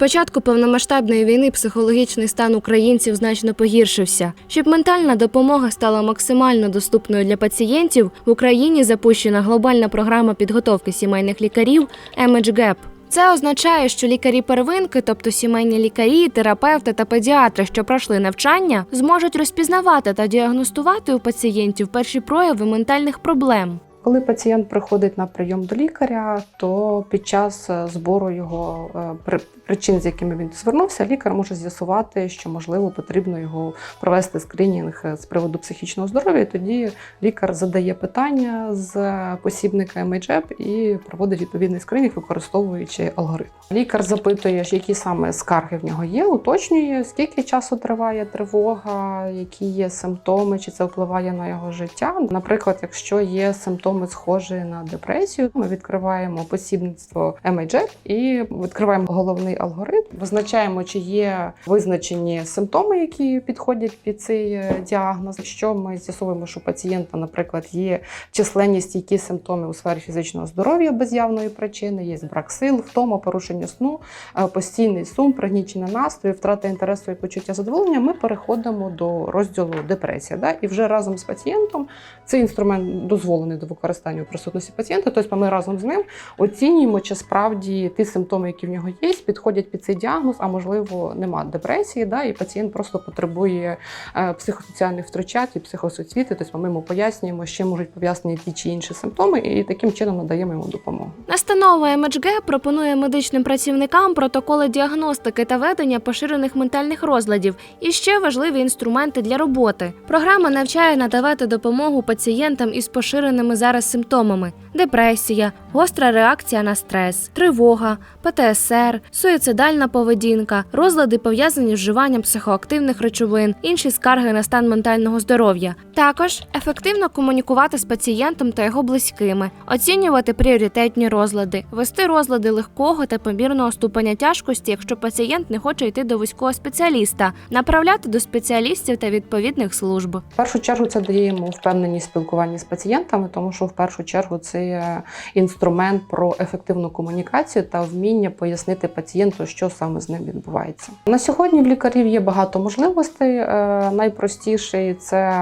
початку повномасштабної війни психологічний стан українців значно погіршився. Щоб ментальна допомога стала максимально доступною для пацієнтів, в Україні запущена глобальна програма підготовки сімейних лікарів Gap. Це означає, що лікарі первинки, тобто сімейні лікарі, терапевти та педіатри, що пройшли навчання, зможуть розпізнавати та діагностувати у пацієнтів перші прояви ментальних проблем. Коли пацієнт приходить на прийом до лікаря, то під час е, збору його е, причин, з якими він звернувся, лікар може з'ясувати, що можливо потрібно його провести скринінг е, з приводу психічного здоров'я. І тоді лікар задає питання з посібника MHEP і проводить відповідний скринінг, використовуючи алгоритм. Лікар запитує, які саме скарги в нього є, уточнює, скільки часу триває тривога, які є симптоми, чи це впливає на його життя. Наприклад, якщо є симптоми схожі на депресію, ми відкриваємо посібництво MHEP і відкриваємо головний алгоритм, визначаємо, чи є визначені симптоми, які підходять під цей е, діагноз. Якщо ми з'ясовуємо, що у пацієнта, наприклад, є численні стійкі симптоми у сфері фізичного здоров'я без явної причини, є брак сил, втома, порушення сну, е, постійний сум, пригнічення настрою, втрата інтересу і почуття задоволення, ми переходимо до розділу депресія. Да? І вже разом з пацієнтом цей інструмент дозволений до використання у присутності пацієнта. Тобто ми разом з ним оцінюємо, чи справді ті симптоми, які в нього є, підходять під цей діагноз, а можливо, нема депресії, да? і пацієнт просто потребує е, психосоціальних втручань і психосоцвіти. Тобто ми йому пояснюємо, чим можуть пов'язані ті чи інші симптоми, і таким чином надаємо йому допомогу. Настанова МHG пропонує медичним працівникам протоколи діагностики та ведення поширених ментальних розладів і ще важливі інструменти для роботи. Програма навчає надавати допомогу пацієнтам із поширеними зараз симптомами: депресія, гостра реакція на стрес, тривога, ПТСР, суїцидальна поведінка, розлади пов'язані з вживанням психоактивних речовин, інші скарги на стан ментального здоров'я. Також ефективно комунікувати з пацієнтом та його близькими, оцінювати пріоритетні розлади, вести розлади легкого та помірного ступеня тяжкості, якщо пацієнт не хоче йти до вузького спеціаліста, направляти до спеціалістів та відповідних служб. В першу чергу це дає йому впевненість в спілкуванні з пацієнтами, тому що в першу чергу це інструмент про ефективну комунікацію та вміння пояснити пацієнту, що саме з ним відбувається. На сьогодні в лікарів є багато можливостей. Е, Найпростіший це е,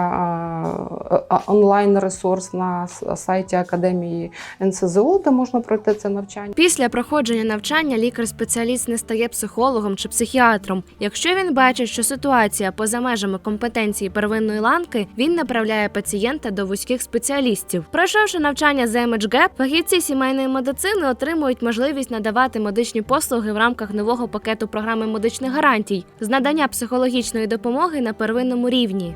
е, онлайн-ресурс на сайті академії НСЗУ, де можна пройти це навчання. Після проходження навчання лікар-спеціаліст не стає психологом чи психіатром. Якщо він бачить, що ситуація поза межами компетенції первинної ланки, він направляє пацієнта до вузьких спеціалістів. Пройшовши навчання з MHGAP, фахівці сімейної медицини отримують можливість надавати медичні послуги в рамках нового пакету програми медичних гарантій з надання психологічної допомоги на первинному рівні.